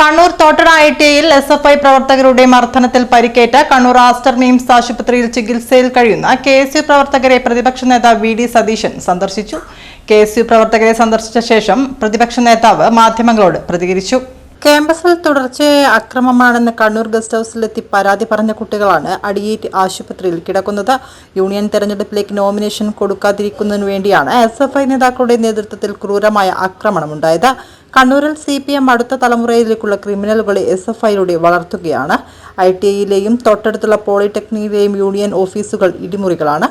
Kannur Thottada I T ഐയിൽ S F I പ്രവർത്തകരുടെ മർദ്ദനത്തിൽ പരിക്കേറ്റ കണ്ണൂർ ആസ്റ്റർ മീംസ് ആശുപത്രിയിൽ ചികിത്സയിൽ കഴിയുന്ന കെ എസ് യു പ്രവർത്തകരെ പ്രതിപക്ഷ നേതാവ് വി ഡി സതീശൻ സന്ദർശിച്ചു. കെ എസ് യു പ്രവർത്തകരെ സന്ദർശിച്ച ശേഷം പ്രതിപക്ഷ നേതാവ് മാധ്യമങ്ങളോട് പ്രതികരിച്ചു. ക്യാമ്പസിൽ തുടർച്ചയായ അക്രമമാണെന്ന് കണ്ണൂർ ഗസ്റ്റ് ഹൗസിലെത്തി പരാതി പറഞ്ഞ കുട്ടികളാണ് അടിയേറ്റ് ആശുപത്രിയിൽ കിടക്കുന്നത്. യൂണിയൻ തെരഞ്ഞെടുപ്പിലേക്ക് നോമിനേഷൻ കൊടുക്കാതിരിക്കുന്നതിനു വേണ്ടിയാണ് എസ് എഫ് ഐ നേതാക്കളുടെ നേതൃത്വത്തിൽ ക്രൂരമായ ആക്രമണമുണ്ടായത്. കണ്ണൂരിൽ സി പി എം അടുത്ത തലമുറയിലേക്കുള്ള ക്രിമിനലുകളെ എസ് എഫ് ഐയിലൂടെ വളർത്തുകയാണ്. ഐ ടി ഐയിലെയും തൊട്ടടുത്തുള്ള പോളിടെക്നിക്കിലെയും യൂണിയൻ ഓഫീസുകൾ ഇടിമുറികളാണ്.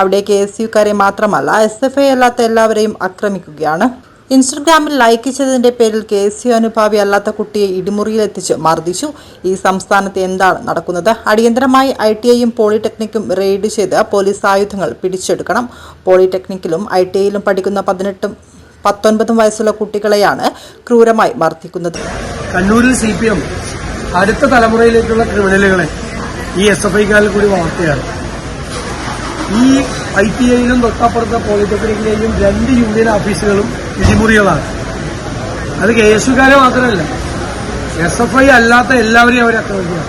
അവിടെ കെ എസ് യുക്കാരെ മാത്രമല്ല എസ് എഫ് ഐ അല്ലാത്ത എല്ലാവരെയും ആക്രമിക്കുകയാണ്. ഇൻസ്റ്റഗ്രാമിൽ ലൈക്ക് ചെയ്തതിന്റെ പേരിൽ കെ എസ് യു അനുഭാവി അല്ലാത്ത കുട്ടിയെ ഇടിമുറിയിലെത്തിച്ച് മർദ്ദിച്ചു. ഈ സംസ്ഥാനത്ത് എന്താണ് നടക്കുന്നത്? അടിയന്തരമായി ഐ ടി ഐയും പോളിടെക്നിക്കും റെയ്ഡ് ചെയ്ത് പോലീസ് ആയുധങ്ങൾ പിടിച്ചെടുക്കണം. പോളിടെക്നിക്കിലും ഐ ടി ഐയിലും പഠിക്കുന്ന പതിനെട്ടും പത്തൊൻപതും വയസ്സുള്ള കുട്ടികളെയാണ് ക്രൂരമായി മർദ്ദിക്കുന്നത്. കണ്ണൂരിൽ സി പി എം അടുത്ത തലമുറയിലേക്കുള്ള ക്രിമിനലുകളെ ഈ എസ് എഫ് ഐക്കാരിൽ കൂടി വളർത്തുകയാണ്. ഈ ഐ ടി ഐയിലും തൊട്ടപ്പുറത്തെ പോളിടെക്നിക്കിലെയും രണ്ട് യൂണിയൻ ഓഫീസുകളും ഇടിമുറികളാണ് അത് കെ എസ് മാത്രമല്ല എസ് എഫ് ഐ അല്ലാത്ത എല്ലാവരെയും അവർ ആക്രമിക്കുകയാണ്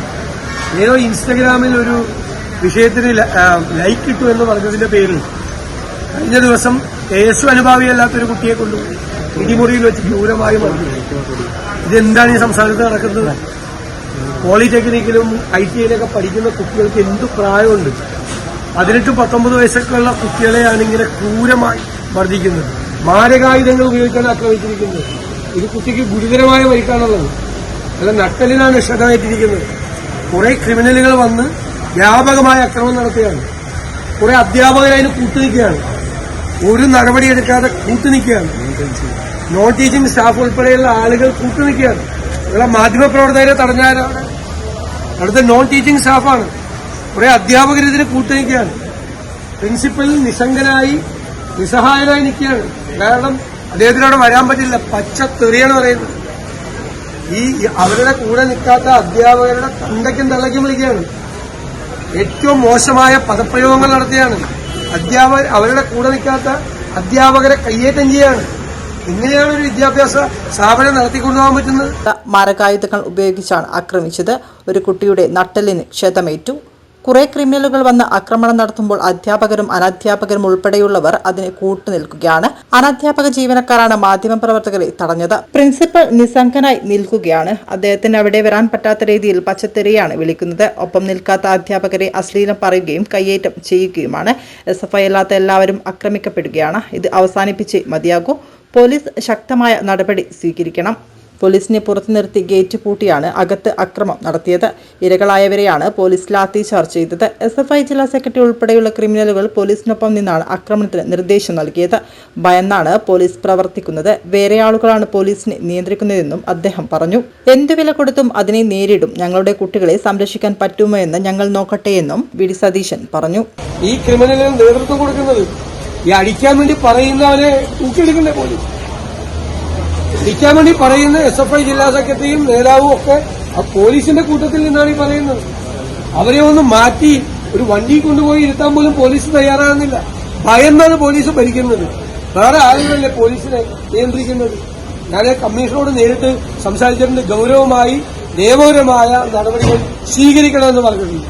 ഏതോ ഇൻസ്റ്റഗ്രാമിൽ ഒരു വിഷയത്തിന് ലൈക്ക് ഇട്ടു എന്ന് പറഞ്ഞതിന്റെ പേരിൽ കഴിഞ്ഞ ദിവസം കെ എസ് അനുഭാവിയല്ലാത്തൊരു കുട്ടിയെ കൊണ്ട് ഇടിമുറിയിൽ വെച്ച് ക്രൂരമായി മർദ്ദിച്ചു ഇതെന്താണ് ഈ സംസ്ഥാനത്ത് നടക്കുന്നത്? പോളിടെക്നിക്കിലും ഐ ടി ഐയിലൊക്കെ പഠിക്കുന്ന കുട്ടികൾക്ക് എന്ത് പ്രായമുണ്ട്? പതിനെട്ട് പത്തൊമ്പത് വയസ്സൊക്കെയുള്ള കുട്ടികളെയാണ് ഇങ്ങനെ ക്രൂരമായി മർദ്ദിക്കുന്നത്. മാരകായുധങ്ങൾ ഉപയോഗിച്ചാണ് ആക്രമിച്ചിരിക്കുന്നത്. ഇത് കുട്ടിക്ക് ഗുരുതരമായ പരിക്കാണുള്ളത് അല്ല നട്ടലിനാണ് ക്ഷതമേറ്റിരിക്കുന്നത് കുറെ ക്രിമിനലുകൾ വന്ന് വ്യാപകമായ അക്രമം നടത്തുകയാണ്. കുറെ അധ്യാപകർ അതിന് കൂട്ടുനിൽക്കുകയാണ്. ഒരു നടപടിയെടുക്കാതെ കൂട്ടുനിൽക്കുകയാണ്. നോൺ ടീച്ചിങ് സ്റ്റാഫ് ഉൾപ്പെടെയുള്ള ആളുകൾ കൂട്ടുനിൽക്കുകയാണ്. ഇവിടെ മാധ്യമപ്രവർത്തകരെ തടഞ്ഞാലാണ് അടുത്ത നോൺ ടീച്ചിങ് സ്റ്റാഫാണ്. കുറെ അധ്യാപകർ ഇതിന് കൂട്ടുനിൽക്കുകയാണ്. പ്രിൻസിപ്പൽ നിസ്സംഗനായി നിസ്സഹായനായി നിൽക്കുകയാണ് കാരണം അദ്ദേഹത്തിനോട് വരാൻ പറ്റില്ല. പച്ച തെറിയാണ് പറയുന്നത്. ഈ അവരുടെ കൂടെ നിൽക്കാത്ത അധ്യാപകരുടെ തണ്ടയ്ക്കും തള്ളയ്ക്കും വിളിക്കുകയാണ്. ഏറ്റവും മോശമായ പദപ്രയോഗങ്ങൾ നടത്തിയാണ്. അധ്യാപകർ അവരുടെ കൂടെ നിൽക്കാത്ത അധ്യാപകരെ കയ്യേറ്റം ചെയ്യാണ്. എങ്ങനെയാണ് ഒരു വിദ്യാഭ്യാസ സ്ഥാപനം നടത്തിക്കൊണ്ടുപോകാൻ പറ്റുന്നത്. മാരകായുധങ്ങൾ ഉപയോഗിച്ചാണ് ആക്രമിച്ചത്. ഒരു കുട്ടിയുടെ നട്ടലിന് ക്ഷതമേറ്റു. കുറെ ക്രിമിനലുകൾ വന്ന് ആക്രമണം നടത്തുമ്പോൾ അധ്യാപകരും അനധ്യാപകരും ഉൾപ്പെടെയുള്ളവർ അതിന് കൂട്ടുനിൽക്കുകയാണ്. അനധ്യാപക ജീവനക്കാരാണ് മാധ്യമപ്രവർത്തകരെ തടഞ്ഞത്. പ്രിൻസിപ്പൽ നിസ്സംഗനായി നിൽക്കുകയാണ്. അദ്ദേഹത്തിന് അവിടെ വരാൻ പറ്റാത്ത രീതിയിൽ പച്ചത്തെറിയാണ് വിളിക്കുന്നത്. ഒപ്പം നിൽക്കാത്ത അധ്യാപകരെ അശ്ലീലം പറയുകയും കയ്യേറ്റം ചെയ്യുകയുമാണ്. എസ് എഫ് ഐ അല്ലാത്ത എല്ലാവരും ആക്രമിക്കപ്പെടുകയാണ്. ഇത് അവസാനിപ്പിച്ച് മതിയാകൂ. പോലീസ് ശക്തമായ നടപടി സ്വീകരിക്കണം. പോലീസിനെ പുറത്തു നിർത്തി ഗേറ്റ് പൂട്ടിയാണ് അകത്ത് അക്രമം നടത്തിയത്. ഇരകളായവരെയാണ് പോലീസ് ലാത്തി ചാർജ് ചെയ്തത്. എസ് എഫ് ഐ ജില്ലാ സെക്രട്ടറി ഉൾപ്പെടെയുള്ള ക്രിമിനലുകൾ പോലീസിനൊപ്പം നിന്നാണ് ആക്രമണത്തിന് നിർദ്ദേശം നൽകിയത്. ഭയന്നാണ് പോലീസ് പ്രവർത്തിക്കുന്നത്. വേറെ ആളുകളാണ് പോലീസിനെ നിയന്ത്രിക്കുന്നതെന്നും അദ്ദേഹം പറഞ്ഞു. എന്തു വില കൊടുത്തും അതിനെ നേരിടും. ഞങ്ങളുടെ കുട്ടികളെ സംരക്ഷിക്കാൻ പറ്റുമോ എന്ന് ഞങ്ങൾ നോക്കട്ടെ എന്നും വി. ഡി. സതീശൻ പറഞ്ഞു. ഈ ക്രിമിനലിന് നേതൃത്വം കൊടുക്കുന്നത് ഈ അടിക്കാൻ വേണ്ടി പറയുന്നവരെ തൂക്കിയെടുക്കണ്ടേ പോലീസ്? വേണ്ടി പറയുന്ന എസ് എഫ് ഐ ജില്ലാ സെക്രട്ടറിയും നേതാവും ഒക്കെ ആ പോലീസിന്റെ കൂട്ടത്തിൽ നിന്നാണ് ഈ പറയുന്നത്. അവരെ ഒന്ന് മാറ്റി ഒരു വണ്ടി കൊണ്ടുപോയി ഇരുത്താൻ പോലും പോലീസ് തയ്യാറാകുന്നില്ല. ഭയന്നാണ് പോലീസ് ഭരിക്കുന്നത്. വേറെ ആളുകളല്ലേ പോലീസിനെ നിയന്ത്രിക്കുന്നത്? ഞാൻ കമ്മീഷനോട് നേരിട്ട് സംസാരിച്ചിട്ടുണ്ട്. ഗൌരവമായി നിയമപരമായ നടപടികൾ സ്വീകരിക്കണമെന്ന് പറഞ്ഞിട്ടുണ്ട്.